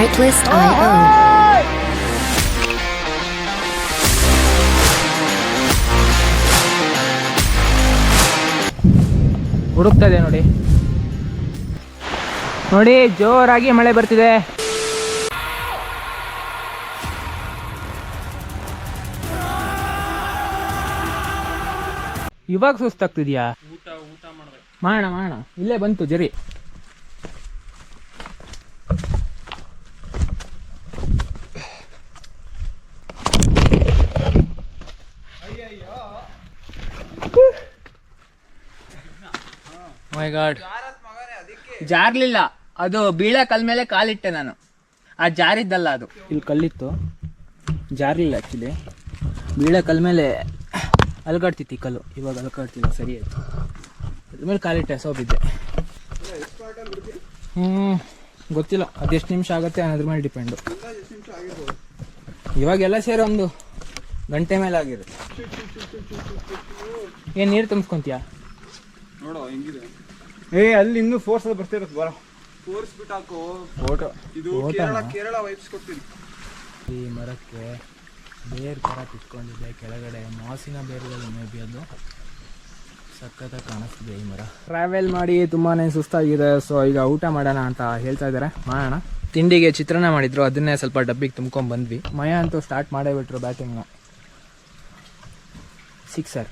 Artlist.io. ಹುಡುಕ್ತಾ ಇದೆ ನೋಡಿ. ನೋಡಿ ಜೋರಾಗಿ ಮಳೆ ಬರ್ತಿದೆ. ಇವಾಗ ಸುಸ್ತಾಗ್ತಿದ್ಯಾ? ಮಾಡೋಣ ಮಾಡೋಣ. ಇಲ್ಲೇ ಬಂತು ಜರಿ. ಮೈ ಗಾಡ್ ಜಾರ್ಲಿಲ್ಲ. ಅದು ಬೀಳ ಕಲ್ ಮೇಲೆ ಕಾಲಿಟ್ಟೆ ನಾನು. ಆ ಜಾರಿದ್ದಲ್ಲ ಅದು. ಇಲ್ಲಿ ಕಲ್ಲಿತ್ತು. ಜಾರ್ಲಿಲ್ಲ ಆ್ಯಕ್ಚುಲಿ ಬೀಳ ಕಲ್ ಮೇಲೆ ಅಲ್ಗಾಡ್ತಿತ್ತು ಈ ಕಲ್ಲು. ಇವಾಗ ಅಲ್ಗಾಡ್ತಿಲ್ಲ ಸರಿ ಆಯ್ತು. ಅದ್ರ ಮೇಲೆ ಕಾಲಿಟ್ಟೆ ಸೊ ಬಿದ್ದೆ ಹ್ಞೂ ಗೊತ್ತಿಲ್ಲ ಅದೆಷ್ಟು ನಿಮಿಷ ಆಗುತ್ತೆ ಅನ್ನೋದ್ರ ಮೇಲೆ ಡಿಪೆಂಡು ಇವಾಗೆಲ್ಲ ಸೇರಿ ಒಂದು ಗಂಟೆ ಮೇಲೆ ಆಗಿರುತ್ತೆ. ಏನು ನೀರು ತುಂಬಿಸ್ಕೊಂತೀಯಾ? ನೋಡೋ ಹೆಂಗಿದೆ? ಏ ಅಲ್ಲಿ ಇನ್ನು ಫೋರ್ಸ್ ಅಲ್ಲಿ ಬರ್ತಿರತ್ತೆ ಬರೋ ಫೋರ್ಸ್ ಬಿಟ್ ಹಾಕು ಫೋಟೋ ಇದು ಕೇರಳ ಕೇರಳ ವೈಬ್ಸ್ ಕೊಡ್ತೀನಿ. ಈ ಮರಕ್ಕೆ ಬೇರ್ ಥರ ಕಿತ್ಕೊಂಡಿದೆ. ಕೆಳಗಡೆ ಮಾಸಿನ ಬೇರುಗಳು ಮೇಬಿ ಅದು. ಸಖತ್ತಾಗಿ ಕಾಣಿಸ್ತಿದೆ ಈ ಮರ. ಟ್ರಾವೆಲ್ ಮಾಡಿ ತುಂಬಾ ಸುಸ್ತಾಗಿದೆ. ಸೊ ಈಗ ಊಟ ಮಾಡೋಣ ಅಂತ ಹೇಳ್ತಾ ಇದ್ದಾರೆ. ಮಾಡೋಣ. ತಿಂಡಿಗೆ ಚಿತ್ರಾನ್ನ ಮಾಡಿದ್ರು. ಅದನ್ನೇ ಸ್ವಲ್ಪ ಡಬ್ಬಿಗೆ ತುಂಬ್ಕೊಂಡ್ ಬಂದ್ವಿ. ಮಯ ಅಂತೂ ಸ್ಟಾರ್ಟ್ ಮಾಡೇ ಬಿಟ್ರು ಬ್ಯಾಟಿಂಗ್ನ ಸಿಕ್ಸರ್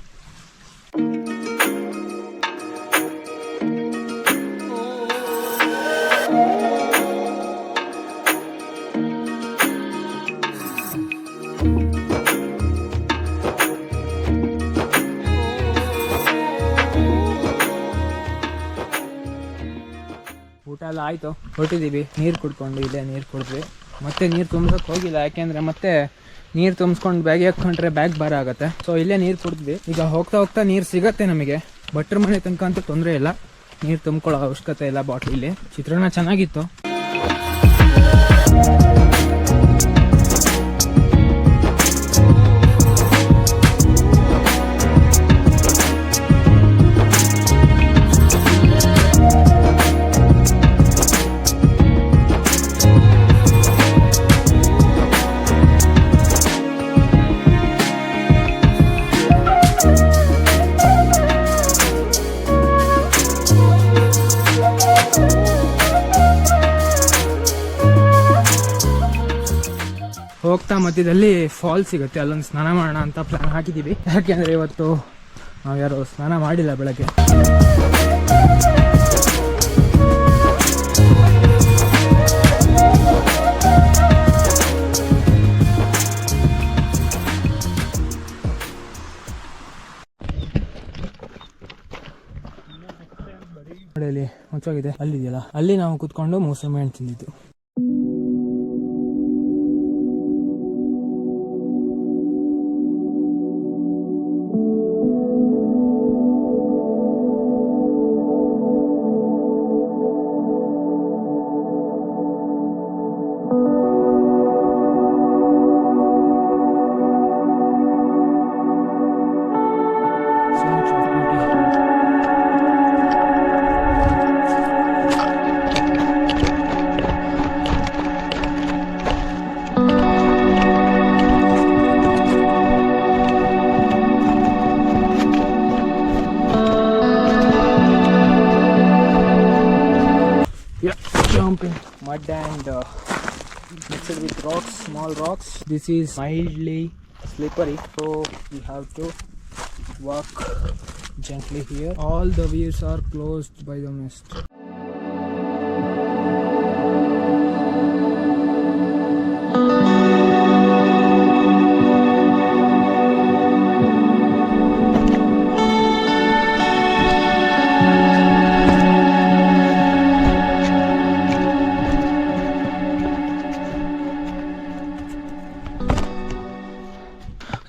ಎಲ್ಲ ಆಯಿತು. ಹೊರಟಿದ್ದೀವಿ ನೀರು ಕುಡ್ಕೊಂಡು ಇಲ್ಲೇ ನೀರು ಕುಡಿದ್ವಿ. ಮತ್ತೆ ನೀರು ತುಂಬಿಸೋಕೆ ಹೋಗಿಲ್ಲ. ಯಾಕೆಂದರೆ ಮತ್ತೆ ನೀರು ತುಂಬಿಸ್ಕೊಂಡು ಬ್ಯಾಗ್ ಹಾಕ್ಕೊಂಡ್ರೆ ಬ್ಯಾಗ್ ಭಾರ ಆಗುತ್ತೆ. ಸೊ ಇಲ್ಲೇ ನೀರು ಕುಡಿದ್ವಿ. ಈಗ ಹೋಗ್ತಾ ಹೋಗ್ತಾ ನೀರು ಸಿಗತ್ತೆ ನಮಗೆ. ಭಟ್ರ ಮನೆ ತನಕ ಅಂತೂ ತೊಂದರೆ ಇಲ್ಲ. ನೀರು ತುಂಬ್ಕೊಳ್ಳೋ ಅವಶ್ಯಕತೆ ಇಲ್ಲ ಬಾಟ್ಲಿಲಿ ಚಿತ್ರಾನ್ನ ಚೆನ್ನಾಗಿತ್ತು. ಮಧ್ಯದಲ್ಲಿ ಫಾಲ್ ಸಿಗುತ್ತೆ. ಅಲ್ಲೊಂದು ಸ್ನಾನ ಮಾಡೋಣ ಅಂತ ಪ್ಲಾನ್ ಹಾಕಿದ್ದೀವಿ ಯಾಕೆಂದರೆ ಇವತ್ತು ನಾವು ಯಾರು ಸ್ನಾನ ಮಾಡಿಲ್ಲ ಬೆಳಗ್ಗೆ. ಅಲ್ಲಿ ಮುಚ್ಚೋಗಿದೆ. ಅಲ್ಲಿದೆಯಲ್ಲ? ಅಲ್ಲಿ ನಾವು ಕುತ್ಕೊಂಡು ಹಣ್ಣು ತಿಂದಿದ್ದು. Mud and uh, mixed with rocks, small rocks. This is mildly slippery, so we have to walk gently here. All the views are closed by the mist.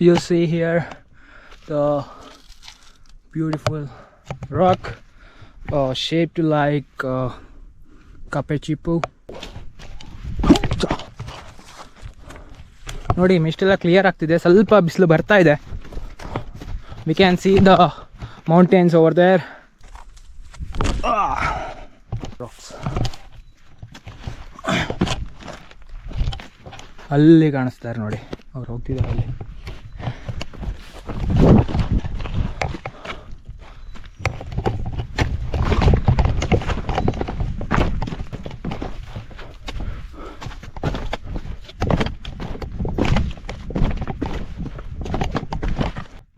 You see here the beautiful rock uh, shaped like uh, Capechipu. ನೋಡಿ ಮಿಸ್ಟೆಲ್ಲ clear ಆಗ್ತಿದೆ. ಸ್ವಲ್ಪ ಬಿಸಿಲು ಬರ್ತಾ ಇದೆ. We can see the mountains over there ಅಲ್ಲಿ ಕಾಣಿಸ್ತಾರೆ ನೋಡಿ. ಅವ್ರು ಹೋಗ್ತಿದ್ದಾರೆ ಅಲ್ಲಿ.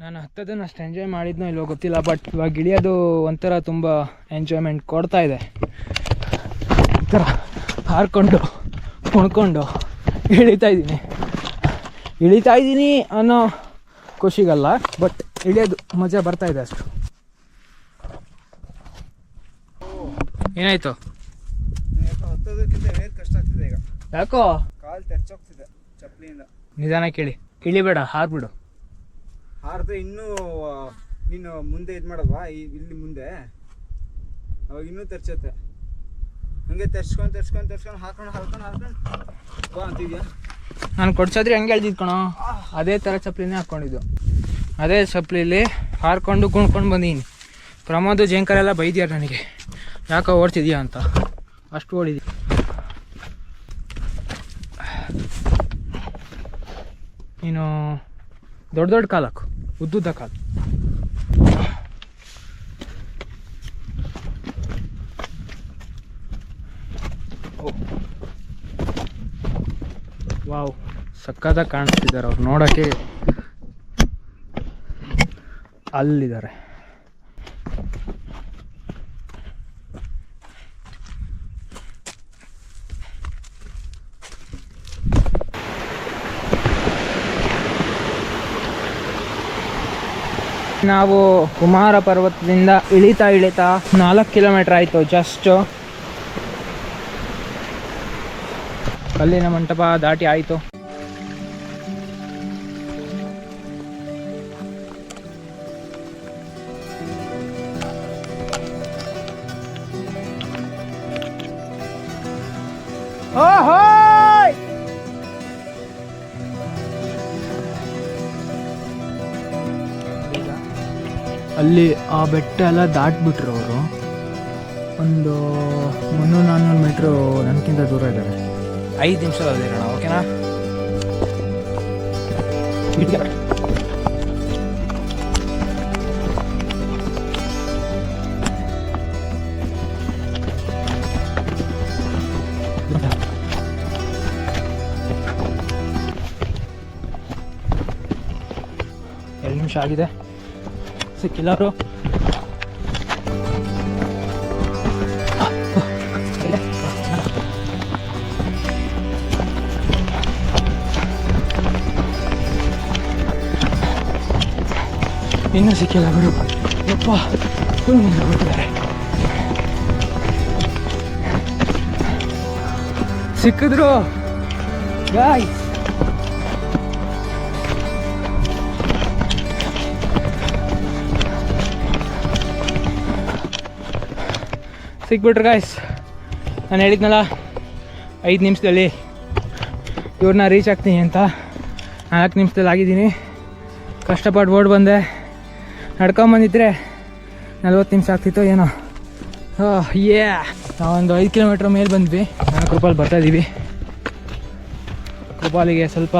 ನಾನು ಹತ್ತದನ್ನು ಅಷ್ಟು ಎಂಜಾಯ್ ಮಾಡಿದ್ನೋ ಇಲ್ಲೋ ಗೊತ್ತಿಲ್ಲ ಬಟ್ ಇವಾಗ ಇಳಿಯೋದು ಒಂಥರ ತುಂಬ ಎಂಜಾಯ್ಮೆಂಟ್ ಕೊಡ್ತಾ ಇದೆ. ಒಂಥರ ಥರ ಹಾರ್ಕೊಂಡು ಕುಣ್ಕೊಂಡು ಇಳಿತಾ ಇದ್ದೀನಿ. ಇಳಿತಾ ಇದ್ದೀನಿ ಅನ್ನೋ ಖುಷಿಗಲ್ಲ ಬಟ್ ಇಳಿಯೋದು ಮಜಾ ಬರ್ತಾ ಇದೆ ಅಷ್ಟು. ಏನಾಯ್ತು? ಯಾಕೋ? ನಿಧಾನ ಕೇಳಿ. ಇಳಿಬೇಡ, ಹಾರ್ಬಿಡು. ಹಾರಿದ್ರೆ ಇನ್ನೂ ನೀನು ಮುಂದೆ ಇದು ಮಾಡಲ್ವಾ? ಇಲ್ಲಿ ಮುಂದೆ. ಅವಾಗ ಇನ್ನೂ ತೆರ್ಚುತ್ತೆ. ಹಂಗೆ ತರ್ಸ್ಕೊಂಡು ತರ್ಸ್ಕೊಂಡು ತರ್ಸ್ಕೊಂಡು ಹಾಕೊಂಡು ಹಾಕೊಂಡು ಹಾಕೊಂಡು ಬಾ ಅಂತಿದ್ಯಾ? ನಾನು ಕೊಡ್ಸೋದ್ರೆ ಹಂಗೆ ಎಳ್ದಿದ್ ಕಣೋ. ಅದೇ ಥರ ಚಪ್ಪಲಿನೇ ಹಾಕ್ಕೊಂಡಿದ್ದು ಅದೇ ಚಪ್ಪಲಿಲಿ ಹಾರ್ಕೊಂಡು ಕುಣ್ಕೊಂಡು ಬಂದೀನಿ. ಪ್ರಮೋದ್ ಜೇಂಕರ್ ಎಲ್ಲ ಬೈದ್ಯಾರ ನನಗೆ. ಯಾಕೋ ಓಡ್ತಿದ್ಯಾ ಅಂತ. ಅಷ್ಟು ಓಡಿದ್ದೆ. ನೀನು ದೊಡ್ಡ ದೊಡ್ಡ ಕಾಲು ಹಾಕು ಉದ್ದುದ್ದ ಕಾಲು. ವಾವ್ ಸಕ್ಕತ್ತಾಗಿ ಕಾಣಿಸ್ತಿದ್ದಾರೆ ಅವ್ರು. ನೋಡೋಕ್ಕೆ ಅಲ್ಲಿದ್ದಾರೆ. ನಾವು ಕುಮಾರ ಪರ್ವತದಿಂದ ಇಳಿತಾ ಇಳಿತಾ ನಾಲ್ಕು ಕಿಲೋಮೀಟರ್ ಆಯಿತು ಜಸ್ಟ್ ಕಲ್ಲಿನ ಮಂಟಪ ದಾಟಿ ಆಯಿತು. ಅಲ್ಲಿ ಆ ಬೆಟ್ಟ ಎಲ್ಲ ದಾಟ್ಬಿಟ್ರು ಅವರು. ಒಂದು ಮುನ್ನೂರು ನಾನ್ನೂರು ಮೀಟ್ರು ನನಗಿಂತ ದೂರ ಇದ್ದಾರೆ. ಐದು ನಿಮಿಷದಲ್ಲಿ ಇರೋಣ ಓಕೆನಾ ಎರಡು ನಿಮಿಷ ಆಗಿದೆ? ಸಿಕ್ಕಿಲ್ಲ ಇನ್ನೂ ಸಿಕ್ಕಿಲ್ಲ ಬಿಡು ಯಪ್ಪ ಫುಲ್ ಮುಂದೆ ಬಿಟ್ಟಿದ್ದಾರೆ ಸಿಕ್ಕಿದ್ರು. ಗಾಯ್ಸ್ ಸಿಕ್ಬಿಟ್ರು ಗಾಯ್ಸ್ ನಾನು ಹೇಳಿದ್ನಲ್ಲ, ಐದು ನಿಮಿಷದಲ್ಲಿ ಇವ್ರನ್ನ ರೀಚ್ ಆಗ್ತೀನಿ ಅಂತ. ನಾಲ್ಕು ನಿಮಿಷದಲ್ಲಿ ಆಗಿದ್ದೀನಿ. ಕಷ್ಟಪಟ್ಟು ಓಡ್ ಬಂದೆ. ನಡ್ಕೊಂಬಂದಿದ್ರೆ ನಲ್ವತ್ತು ನಿಮಿಷ ಆಗ್ತಿತ್ತು ಏನೋ. ಏ ನಾವೊಂದು ಐದು ಕಿಲೋಮೀಟ್ರ್ ಮೇಲೆ ಬಂದ್ವಿ. ನಾನು ಕೃಪಾಲ್ ಬರ್ತಾಯಿದ್ದೀವಿ ಕೃಪಾಲಿಗೆ ಸ್ವಲ್ಪ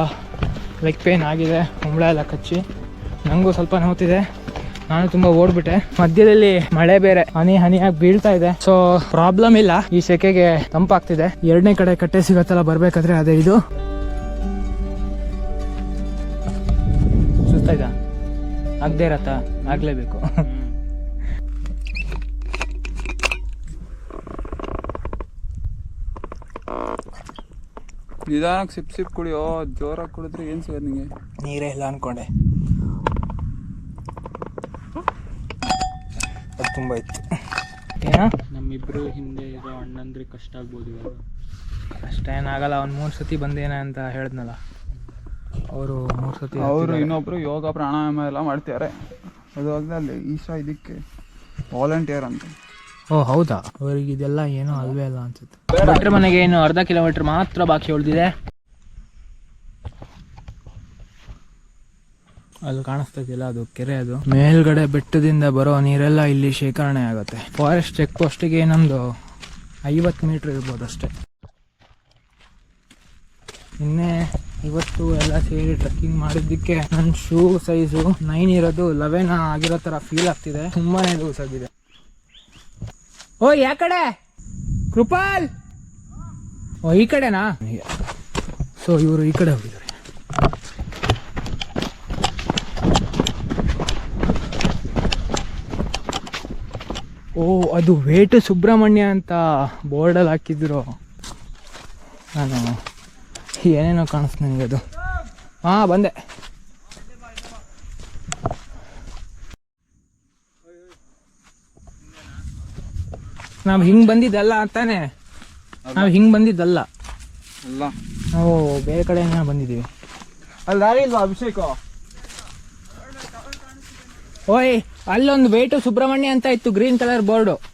ಲೆಗ್ ಪೇನ್ ಆಗಿದೆ ಉಂಬಳ ಎಲ್ಲ ಕಚ್ಚಿ. ನನಗೂ ಸ್ವಲ್ಪ ನೋವ್ತಿದೆ. ನಾನು ತುಂಬ ಓಡ್ಬಿಟ್ಟೆ. ಮಧ್ಯದಲ್ಲಿ ಮಳೆ ಬೇರೆ, ಹನಿ ಹನಿಯಾಗಿ ಬೀಳ್ತಾ ಇದೆ. ಸೊ ಪ್ರಾಬ್ಲಮ್ ಇಲ್ಲ. ಈ ಸೆಕೆಗೆ ತಂಪಾಗ್ತಿದೆ. ಎರಡನೇ ಕಡೆ ಕಟ್ಟೆ ಸಿಗತ್ತಲ್ಲ, ಬರ್ಬೇಕಾದ್ರೆ ಅದೇ ಇದು. ಆಗದೆ ಇರತ್ತ? ಆಗ್ಲೇಬೇಕು. ನಿಧಾನಕ್ಕೆ ಸಿಪ್ ಸಿಪ್ ಕುಡಿಯೋ ಜೋರಾಗಿ ಕುಡಿದ್ರೆ ಏನು ಸಿಗೋದು ನಿಂಗೆ? ನೀರೇ ಇಲ್ಲ ಅನ್ಕೊಂಡೆ. ಅದು ತುಂಬ ಇತ್ತು. ಏನೋ? ನಮ್ಮಿಬ್ರು ಹಿಂದೆ ಇರೋ ಅಣ್ಣಂದ್ರೆ ಕಷ್ಟ ಆಗ್ಬೋದು ಇವಾಗ. ಅಷ್ಟೇನಾಗಲ್ಲ ಅವ್ನು ಮೂರು ಸತಿ ಬಂದೇನೆ ಅಂತ ಹೇಳಿದ್ನಲ್ಲ. ಅವರು ಮೂರು ಸತಿ ಅವರು. ಇನ್ನೊಬ್ರು ಯೋಗ ಪ್ರಾಣಾಯಾಮ ಎಲ್ಲ ಮಾಡ್ತಿದ್ದಾರೆ. ಅದು ಅಲ್ಲಿ ಈಶಾ ಇದಕ್ಕೆ ವಾಲಂಟಿಯರ್ ಅಂತ. ಓ ಹೌದಾ? ಅವ್ರಿಗೆ ಇದೆಲ್ಲ ಏನೋ ಅಲ್ವೇ ಅಲ್ಲ ಅನ್ಸುತ್ತೆ. ಭಟ್ರ ಮನೆಗೆ ಏನು ಅರ್ಧ ಕಿಲೋಮೀಟರ್ ಮಾತ್ರ ಬಾಕಿ ಉಳಿದಿದೆ. ಅಲ್ಲಿ ಕಾಣಿಸ್ತಾ ಇದೆಯಲ್ಲ ಅದು ಕೆರೆ ಅದು. ಮೇಲ್ಗಡೆ ಬೆಟ್ಟದಿಂದ ಬರೋ ನೀರೆಲ್ಲ ಇಲ್ಲಿ ಶೇಖರಣೆ ಆಗುತ್ತೆ. ಫಾರೆಸ್ಟ್ ಚೆಕ್ ಪೋಸ್ಟಿಗೆ ನಮ್ದು ಐವತ್ತು ಮೀಟರ್ ಇರ್ಬೋದು ಅಷ್ಟೇ. ನಿನ್ನೆ ಇವತ್ತು ಎಲ್ಲ ಸೇರಿ ಟ್ರೆಕ್ಕಿಂಗ್ ಮಾಡಿದ್ದಕ್ಕೆ ನನ್ನ ಶೂ ಸೈಜು ನೈನ್ ಇರೋದು ಲೆವೆನ್ ಆಗಿರೋ ಥರ ಫೀಲ್ ಆಗ್ತಿದೆ. ತುಂಬಾನೇ ಲೂಸ್ ಆಗಿದೆ. ಓ, ಯಾ ಕಡೆ? ಕೃಪಾಲ್! ಓ, ಈ ಕಡೆನಾ? ಸೊ ಇವರು ಈ ಕಡೆ ಹೋಗಿದ್ದಾರೆ. ಓ, ಅದು ವೇಟು ಸುಬ್ರಹ್ಮಣ್ಯ ಅಂತ ಬೋರ್ಡಲ್ಲಿ ಹಾಕಿದ್ರು. ನಾನು ಏನೇನೋ ಕಾಣಿಸ್ತು ನನಗೆ ಅದು? ಹಾಂ ಬಂದೆ. ನಾವು ಹಿಂಗೆ ಬಂದಿದ್ದಲ್ಲ ಅಂತಾನೆ. ನಾವು ಹಿಂಗೆ ಬಂದಿದ್ದಲ್ಲ. ಅಲ್ಲ. ನಾವು ಬೇರೆ ಕಡೆಯಿಂದ ಬಂದಿದ್ದೀವಿ? ಅಲ್ಲಿ ದಾರಿ ಇಲ್ವಾ ಅಭಿಷೇಕ? ಓಯ್ ಅಲ್ಲೊಂದು ವೇಟು ಸುಬ್ರಹ್ಮಣ್ಯ ಅಂತ ಇತ್ತು ಗ್ರೀನ್ ಕಲರ್ ಬೋರ್ಡು.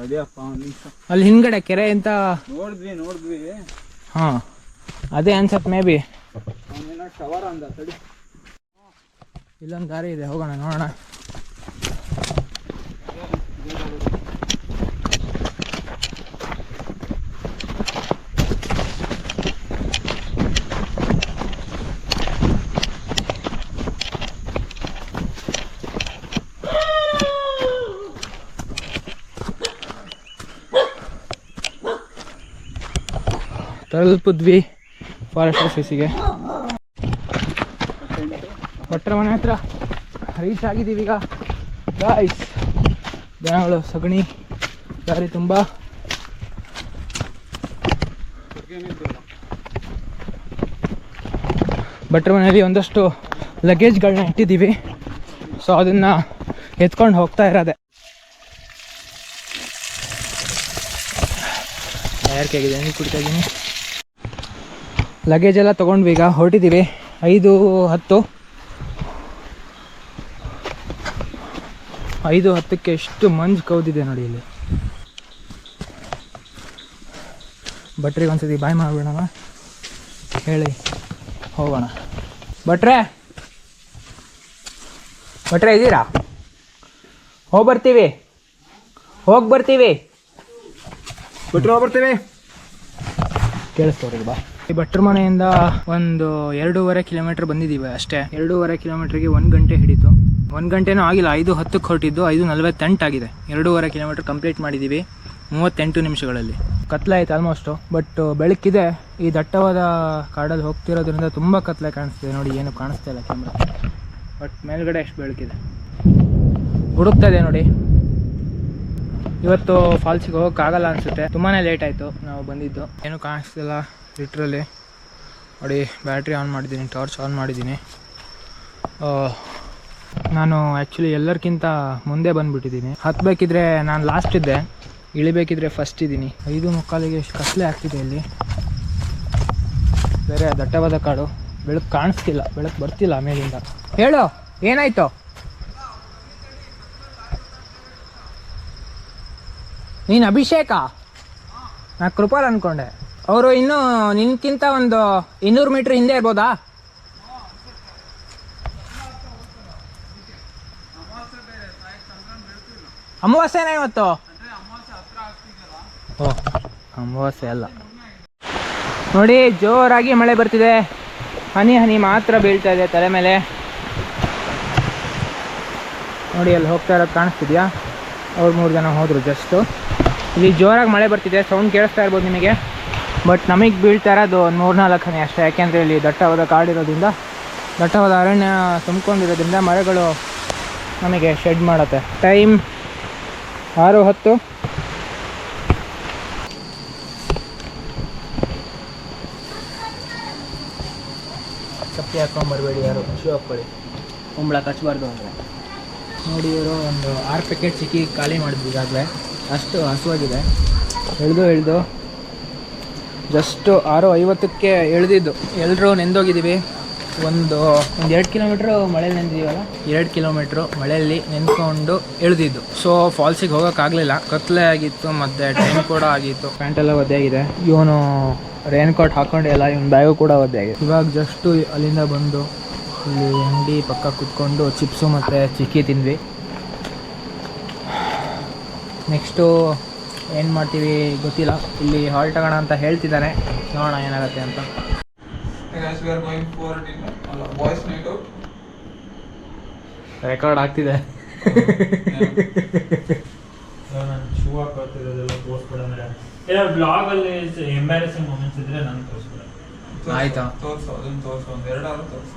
ಒಂದು ನಿಮಿಷ. ಅಲ್ಲಿ ಹಿಂದ್ಗಡೆ ಕೆರೆ ಅಂತ? ನೋಡಿದ್ವಿ ನೋಡಿದ್ವಿ. ಹಾ ಅದೇ ಅನ್ಸತ್ ಮೇ ಬಿ. ಅವನೇನೋ ಟವರ್ ಅಂದ ತಡಿ. ಇಲ್ಲೊಂದು ದಾರಿ ಇದೆ ಹೋಗೋಣ ನೋಡೋಣ. ತಲುಪಿದ್ವಿ ಫಾರೆಸ್ಟ್ ಆಫೀಸಿಗೆ ಭಟ್ರ ಮನೆ ಹತ್ರ ರೀಚ್ ಆಗಿದ್ದೀವಿ ಈಗ. ಗಾಯ್ಸ್ ಜನಗಳು ಸಗಣಿ, ದಾರಿ ತುಂಬ. ಭಟ್ರ ಮನೆಯಲ್ಲಿ ಒಂದಷ್ಟು ಲಗೇಜ್ಗಳನ್ನ ಇಟ್ಟಿದ್ದೀವಿ. ಸೊ ಅದನ್ನು ಎತ್ಕೊಂಡು ಹೋಗ್ತಾ ಇರೋದೆ. ತಯಾರಿಕೆ ಆಗಿದೆ ನೀರು ಕುಡಿತಾ ಇದ್ದೀನಿ ಲಗೇಜ್ ಎಲ್ಲ ತೊಗೊಂಡ್ವಿ. ಈಗ ಹೊರಟಿದ್ದೀವಿ ಐದು ಹತ್ತು. ಐದು ಹತ್ತಕ್ಕೆ ಎಷ್ಟು ಮಂಜು ಕೌದಿದೆ ನೋಡಿ ಇಲ್ಲಿ. ಭಟ್ರಿಗೆ ಒಂದ್ಸತಿ ಬಾಯ್ ಮಾಡ್ಬಿಡೋಣ. ಹೇಳಿ ಹೋಗೋಣ. ಭಟ್ರೆ! ಭಟ್ರೆ ಇದ್ದೀರಾ ಹೋಗಿ ಬರ್ತೀವಿ ಹೋಗಿ ಬರ್ತೀವಿ ಬಿಟ್ರು ಬರ್ತೀವಿ ಕೇಳಿಸ್ತವ್ರಿಗೆ ಬಾ. ಭಟ್ರ ಮನೆಯಿಂದ ಒಂದು ಎರಡೂವರೆ ಕಿಲೋಮೀಟರ್ ಬಂದಿದ್ದೀವಿ ಅಷ್ಟೇ. ಎರಡೂವರೆ ಕಿಲೋಮೀಟ್ರಿಗೆ ಒಂದು ಗಂಟೆ ಹಿಡಿತು. ಒಂದು ಗಂಟೆನೂ ಆಗಿಲ್ಲ, ಐದು ಹತ್ತಕ್ಕೆ ಹೊರಟಿದ್ದು, ಐದು ನಲವತ್ತೆಂಟು ಆಗಿದೆ. ಎರಡೂವರೆ ಕಿಲೋಮೀಟರ್ ಕಂಪ್ಲೀಟ್ ಮಾಡಿದ್ದೀವಿ ಮೂವತ್ತೆಂಟು ನಿಮಿಷಗಳಲ್ಲಿ. ಕತ್ಲಾಯ್ತು ಆಲ್ಮೋಸ್ಟು ಬಟ್ ಬೆಳಕಿದೆ, ಈ ದಟ್ಟವಾದ ಕಾಡಲ್ಲಿ ಹೋಗ್ತಿರೋದ್ರಿಂದ ತುಂಬ ಕತ್ಲೆ ಕಾಣಿಸ್ತಿದೆ ನೋಡಿ, ಏನು ಕಾಣಿಸ್ತಾ ಇಲ್ಲ ಕ್ಯಾಮ್ರಾ ಬಟ್ ಮೇಲ್ಗಡೆ ಎಷ್ಟು ಬೆಳಕಿದೆ. ಹುಡುಕ್ತಾ ಇದೆ ನೋಡಿ. ಇವತ್ತು ಫಾಲ್ಸಿಗೆ ಹೋಗೋಕ್ಕಾಗಲ್ಲ ಅನಿಸುತ್ತೆ. ತುಂಬಾ ಲೇಟ್ ಆಯಿತು ನಾವು ಬಂದಿದ್ದು. ಏನು ಕಾಣಿಸ್ತಿಲ್ಲ. ಲಿಟ್ರಲ್ಲಿ ನೋಡಿ ಬ್ಯಾಟ್ರಿ ಆನ್ ಮಾಡಿದ್ದೀನಿ ಟಾರ್ಚ್ ಆನ್ ಮಾಡಿದ್ದೀನಿ. ನಾನು ಆ್ಯಕ್ಚುಲಿ ಎಲ್ಲರಿಗಿಂತ ಮುಂದೆ ಬಂದುಬಿಟ್ಟಿದ್ದೀನಿ. ಹತ್ತಬೇಕಿದ್ರೆ ನಾನು ಲಾಸ್ಟ್ ಇದ್ದೆ, ಇಳಿಬೇಕಿದ್ರೆ ಫಸ್ಟ್ ಇದ್ದೀನಿ. ಐದು ಮುಕ್ಕಾಲಿಗೆ ಕತ್ಲೆ ಆಗ್ತಿದೆ ಇಲ್ಲಿ. ಬೇರೆ ದಟ್ಟವಾದ ಕಾಡು, ಬೆಳಕು ಕಾಣಿಸ್ತಿಲ್ಲ, ಬೆಳಕು ಬರ್ತಿಲ್ಲ ಮೇಲಿಂದ. ಹೇಳು, ಏನಾಯ್ತು? ನೀನು ಅಭಿಷೇಕ? ನಾ ಕೃಪಾಲ್ ಅನ್ಕೊಂಡೆ. ಅವರು ಇನ್ನೂ ನಿನ್ಕಿಂತ ಒಂದು ಇನ್ನೂರು ಮೀಟ್ರ್ ಹಿಂದೆ ಇರ್ಬೋದಾ? ಅಮಾವಾಸ್ಯೆನಾ ಇವತ್ತು? ಓ, ಅಮಾವಾಸ್ಯೆ ಅಲ್ಲ. ನೋಡಿ, ಜೋರಾಗಿ ಮಳೆ ಬರ್ತಿದೆ. ಹನಿ ಹನಿ ಮಾತ್ರ ಬೀಳ್ತಾ ಇದೆ ತಲೆ ಮೇಲೆ. ನೋಡಿ, ಅಲ್ಲಿ ಹೋಗ್ತಾ ಇರೋದು ಕಾಣಿಸ್ತಿದ್ಯಾ? ಅವ್ರು ಮೂರು ಜನ ಹೋದರು ಜಸ್ಟು ಇಲ್ಲಿ ಜೋರಾಗಿ ಮಳೆ ಬರ್ತಿದೆ. ಸೌಂಡ್ ಕೇಳಿಸ್ತಾ ಇರ್ಬೋದು ನಿಮಗೆ. ಬಟ್ ನಮಗೆ ಬೀಳ್ತಾ ಇರೋದು ಒಂದು ಮೂರ್ನಾಲ್ಕು ಹನಿ ಅಷ್ಟೇ. ಯಾಕೆಂದರೆ ಇಲ್ಲಿ ದಟ್ಟವಾದ ಕಾಡಿರೋದ್ರಿಂದ ದಟ್ಟವಾದ ಅರಣ್ಯ ತುಂಬಿಕೊಂಡಿರೋದ್ರಿಂದ ಮರಗಳು ನಮಗೆ ಶೆಡ್ ಮಾಡುತ್ತೆ. ಟೈಮ್ ಆರು ಹತ್ತು. ಚಪ್ಪಲಿ ಹಾಕೊಂಬರ್ಬೇಡಿ ಯಾರು? ಶೂ ಹಾಕ್ಕೊಳ್ಳಿ ಕುಂಬಳ ಕಚ್ಚಬಾರ್ದು ಅಂದರೆ. ನೋಡಿ ಇವರು ಒಂದು ಆರು ಪ್ಯಾಕೆಟ್ ಸಿಕ್ಕಿ ಖಾಲಿ ಮಾಡಿದ್ವಿ ಈಗಾಗಲೇ. ಅಷ್ಟು ಹಸುವಾಗಿದೆ. ಎಳ್ದು ಎಳ್ದು ಜಸ್ಟು ಆರು ಐವತ್ತಕ್ಕೆ ಎಳ್ದಿದ್ದು. ಎಲ್ಲರೂ ನೆಂದೋಗಿದ್ದೀವಿ. ಒಂದು ಒಂದು ಎರಡು ಕಿಲೋಮೀಟ್ರು ಮಳೆಯಲ್ಲಿ ನೆಂದಿದ್ದೀವಲ್ಲ? ಎರಡು ಕಿಲೋಮೀಟ್ರು ಮಳೆಯಲ್ಲಿ ನೆನ್ಕೊಂಡು ಎಳ್ದಿದ್ದು. ಸೊ ಫಾಲ್ಸಿಗೆ ಹೋಗೋಕ್ಕಾಗಲಿಲ್ಲ. ಕತ್ಲೆ ಆಗಿತ್ತು, ಮತ್ತು ಟೈಮ್ ಕೂಡ ಆಗಿತ್ತು. ಪ್ಯಾಂಟ್ ಎಲ್ಲ ಒದ್ದೆ ಆಗಿದೆ. ಇವನು ರೈನ್ಕೋಟ್ ಕೋಟ್ ಹಾಕೊಂಡಿಲ್ಲ ಇವನು ಬ್ಯಾಗು ಕೂಡ ಒದ್ದೆ ಆಗಿದೆ. ಇವಾಗ ಜಸ್ಟು ಅಲ್ಲಿಂದ ಬಂದು, ಇಲ್ಲಿ ಅಂಗಡಿ ಪಕ್ಕ ಕುತ್ಕೊಂಡು ಚಿಪ್ಸು ಮತ್ತು ಚಿಕ್ಕಿ ತಿಂದ್ವಿ. ನೆಕ್ಸ್ಟು ಏನು ಮಾಡ್ತೀವಿ ಗೊತ್ತಿಲ್ಲ. ಇಲ್ಲಿ ಹಾಲ್ಟ್ ಆಗೋಣ ಅಂತ ಹೇಳ್ತಿದ್ದಾನೆ ನೋಡೋಣ ಏನಾಗುತ್ತೆ ಅಂತ. Hey guys, we are going for dinner. Boys record ಆಗ್ತಿದೆ. ನಾನು ಶೂ ಹಾಕೋತಿರೋದೆಲ್ಲ ತೋರಿಸ್ಬಿಡ ಮೇಲೆ. ಇಲ್ಲ ಬ್ಲಾಗಲ್ಲಿ ಎಂಬ್ಯಾರಸಿಂಗ್ ಮೂಮೆಂಟ್ಸ್ ಇದ್ರೆ ನಾನು ತೋರಿಸ್ಬಿಡ ಆಯ್ತಾ? ತೋರ್ಸು ಅದನ್ನ ತೋರ್ಸು ಒಂದ್ ಎರಡಾರು ತೋರ್ಸು.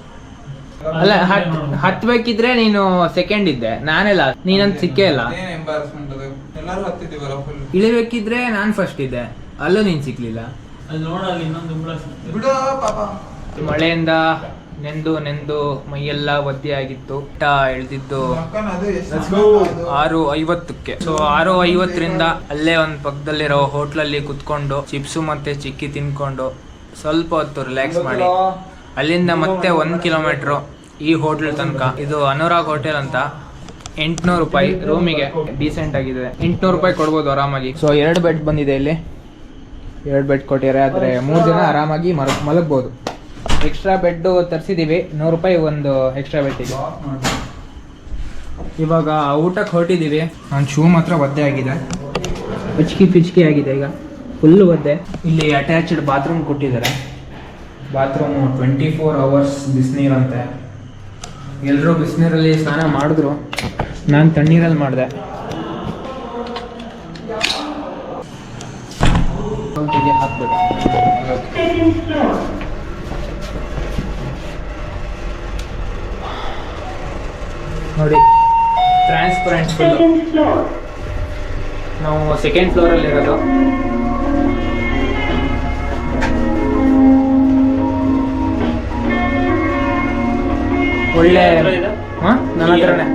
ಅಲ್ಲ ಹತ್ ಹತ್ಬೇಕಿದ್ರೆ ನೀನು ಸೆಕೆಂಡ್ ಇದ್ದೆ. ನಾನೆಲ್ಲ ನೀನಂತ ಸಿಕ್ಕೇ ಇಲ್ಲ. ಏನ್ ಎಂಬಾರಸ್ಮೆಂಟ್ ಅದು? ಎಲ್ಲಾರು ಹತ್ತಿದೀವಲ್ಲ ಫುಲ್ ಇಳಿಬೇಕಿದ್ರೆ ನಾನ್ ಫಸ್ಟ್ ಇದ್ದೆ. ಅಲ್ಲೂ ನೀನ್ ಸಿಕ್ಲಿಲ್ಲ. ಅಲ್ಲಿ ನೋಡಲ್ಲಿ ಇನ್ನೊಂದು ಹುಳ ಬಿಡು ಪಾಪ. ಮಳೆಯಿಂದ ನೆಂದು ನೆಂದು ಮೈಯೆಲ್ಲ ಒದ್ದೆ ಆಗಿತ್ತು ಊಟ ಎಳ್ದಿದ್ದು. ಆರು ಐವತ್ತಕ್ಕೆ. ಸೊ ಆರು ಐವತ್ತರಿಂದ ಅಲ್ಲೇ ಒಂದ್ ಪಕ್ಕದಲ್ಲಿರೋ ಹೋಟ್ಲಲ್ಲಿ ಕುತ್ಕೊಂಡು ಚಿಪ್ಸು ಮತ್ತೆ ಚಿಕ್ಕಿ ತಿನ್ಕೊಂಡು ಸ್ವಲ್ಪ ಹೊತ್ತು ರಿಲ್ಯಾಕ್ಸ್ ಮಾಡಿ. ಅಲ್ಲಿಂದ ಮತ್ತೆ ಒಂದು ಕಿಲೋಮೀಟ್ರು ಈ ಹೋಟ್ಲ್ ತನಕ. ಇದು ಅನುರಾಗ್ ಹೋಟೆಲ್ ಅಂತ ಎಂಟ್ನೂರು ರೂಪಾಯಿ ರೂಮಿಗೆ ಡೀಸೆಂಟ್ ಆಗಿದೆ. ಎಂಟ್ನೂರು ರೂಪಾಯಿ ಕೊಡ್ಬೋದು ಆರಾಮಾಗಿ. ಸೊ ಎರಡು ಬೆಡ್ ಬಂದಿದೆ ಇಲ್ಲಿ. ಎರಡು ಬೆಡ್ ಕೊಟ್ಟಿದ್ದಾರೆ ಆದರೆ ಮೂರು ಜನ ಆರಾಮಾಗಿ ಮರ ಮಲಗ್ಬೋದು. ಎಕ್ಸ್ಟ್ರಾ ಬೆಡ್ ತರಿಸಿದ್ದೀವಿ ನೂರು ರೂಪಾಯಿ ಒಂದು ಎಕ್ಸ್ಟ್ರಾ ಬೆಡ್ ಇದೆ ಇವಾಗ ಊಟಕ್ಕೆ ಹೊರಟಿದ್ದೀವಿ ನನ್ನ ಶೂ ಮಾತ್ರ ಒದ್ದೆ ಆಗಿದೆ. ಪಿಚ್ಕಿ ಪಿಚ್ಕಿ ಆಗಿದೆ ಈಗ. ಫುಲ್ಲು ಒದ್ದೆ. ಇಲ್ಲಿ ಅಟ್ಯಾಚ್ಡ್ ಬಾತ್ರೂಮ್ ಕೊಟ್ಟಿದ್ದಾರೆ. ಬಾತ್ರೂಮು ಟ್ವೆಂಟಿ ಫೋರ್ ಅವರ್ಸ್ ಬಿಸಿನೀರಂತೆ. ಎಲ್ಲರೂ ಬಿಸಿನೀರಲ್ಲಿ ಸ್ನಾನ ಮಾಡಿದ್ರು. ನಾನು ತಣ್ಣೀರಲ್ಲಿ ಮಾಡಿದೆ. ಹಾಕ್ಬೇಕು ನೋಡಿ ಟ್ರಾನ್ಸ್ಪರೆಂಟ್ ನಾವು ಸೆಕೆಂಡ್ ಫ್ಲೋರಲ್ಲಿ ಇರೋದು ಒಳ್ಳೆ? ಹಾಂ? ನನ್ನ ಹತ್ರನೇ.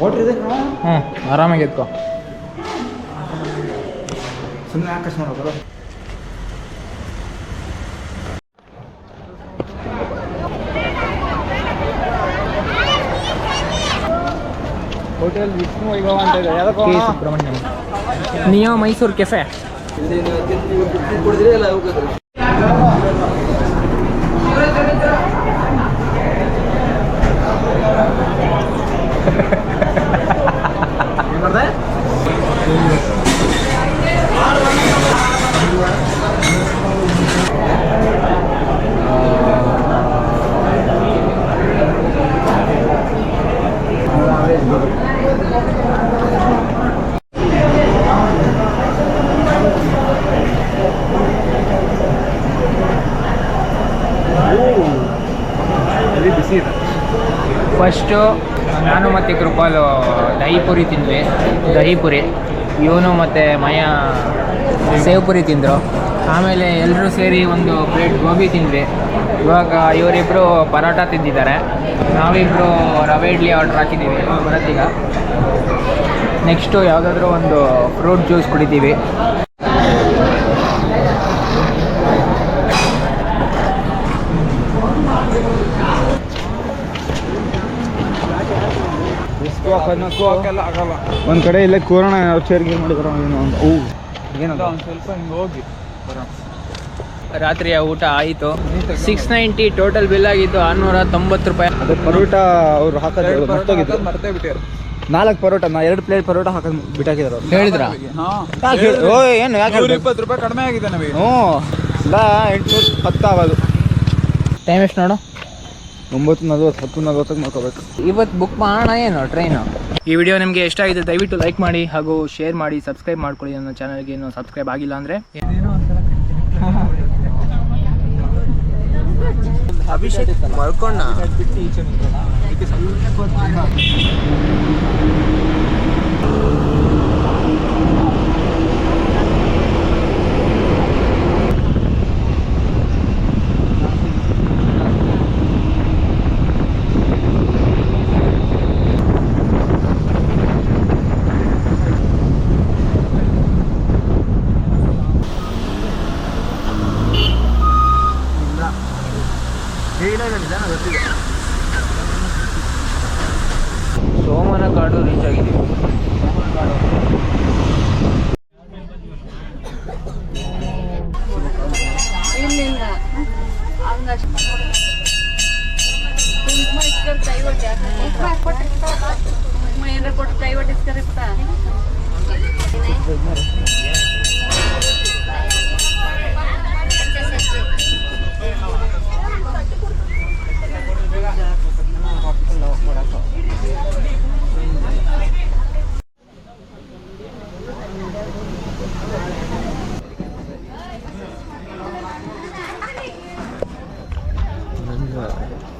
ವಾಟರ್ ಹ್ಞೂ ಆರಾಮಾಗಿ ಎತ್ಕೋ. ಸುಮ್ಮನೆ ಆಕಾಶ ಮಾಡೋದು ಹೋಟೆಲ್ ವಿಷ್ಣು ವೈಭವ ಅಂತ ಇದೆ. ಯಾವ್ದಕ್ಕೋ K Subrahmanyam. Neo Mysore cafe. ಅಲ್ಲಿ Ha ha ha. ಫಸ್ಟು ನಾನು ಮತ್ತು ಕೃಪಾಲು ದಹಿಪುರಿ ತಿಂದ್ವಿ. ದಹಿಪುರಿ ಇವನು ಮತ್ತು ಮಯ ಸೇವ್ ಪುರಿ ತಿಂದರು. ಆಮೇಲೆ ಎಲ್ಲರೂ ಸೇರಿ ಒಂದು ಪ್ಲೇಟ್ ಗೋಬಿ ತಿಂದ್ವಿ. ಇವಾಗ ಇವರಿಬ್ಬರು ಪರೋಟ ತಿಂದಿದ್ದಾರೆ. ನಾವಿಬ್ಬರು ರವೆ ಇಡ್ಲಿ ಆರ್ಡ್ರ್ ಹಾಕಿದ್ದೀವಿ. ಬರತ್ತೀಗ. ನೆಕ್ಸ್ಟು ಯಾವುದಾದ್ರೂ ಒಂದು ಫ್ರೂಟ್ ಜ್ಯೂಸ್ ಕುಡಿತೀವಿ. ಆಗಲ್ಲ ಒಂದು ಕಡೆ ಇಲ್ಲೇ ಕೂರೋಣ ಚೇರ್ ಗೀರ್ ಮಾಡಿದಾರ ಏನೋ ಒಂದು ಓ ಏನದ? ಒಂದ್ ಸ್ವಲ್ಪ ಹಿಂಗೆ ಹೋಗಿ. ರಾತ್ರಿಯ ಊಟ ಆಯಿತು. ಸಿಕ್ಸ್ ನೈಂಟಿ ಟೋಟಲ್ ಬಿಲ್ ಆಗಿತ್ತು ಆರುನೂರ ತೊಂಬತ್ತು ರೂಪಾಯಿ. ಅದು ಪರೋಟ ಅವ್ರು ಹಾಕೋದು ಮರ್ತೋಗಿದ್ರು. ಮರ್ತೇ ಬಿಟ್ಟಿರು ನಾಲ್ಕು ಪರೋಟ ನಾ ಎರಡು ಪ್ಲೇಟ್ ಪರೋಟ ಹಾಕೋದು ಬಿಟ್ಟಾಕಿದ್ರು ಹೇಳಿದ್ರ? ಓ ಏನು ಯಾಕೆ ಇಪ್ಪತ್ತು ರೂಪಾಯಿ ಕಡಿಮೆ ಆಗಿದೆ ನಮಗೆ. ಹ್ಞೂ ಇಲ್ಲ ಎಂಟುನೂರು ಹತ್ತು ಆಗೋದು ಟೈಮ್ ಎಷ್ಟು ನೋಡು? ಒಂಬತ್ತು ನಲ್ವತ್ತು ಹತ್ತು ನಲ್ವತ್ತಕ್ಕೆ ಮಾಡ್ಕೋಬೇಕು. ಇವತ್ತು ಬುಕ್ ಮಾಡೋಣ ಏನು ಟ್ರೈನು ಈ ವಿಡಿಯೋ ನಿಮಗೆ ಇಷ್ಟ ಆಗಿದೆ ದಯವಿಟ್ಟು ಲೈಕ್ ಮಾಡಿ ಹಾಗೂ ಶೇರ್ ಮಾಡಿ ಸಬ್ಸ್ಕ್ರೈಬ್ ಮಾಡ್ಕೊಳ್ಳಿ. ನನ್ನ ಚಾನಲ್ಗೆ ಇನ್ನೂ ಸಬ್ಸ್ಕ್ರೈಬ್ ಆಗಿಲ್ಲ ಅಂದರೆ? ಅಭಿಷೇಕ್ ಮಲ್ಕೊಂಡ? ಸೋಮನ ಕಾಡು ರೀಚ್ ಆಗಿದ್ದೀವಿ ಇಲ್ಲಿಲ್ಲ ಹತ್ತು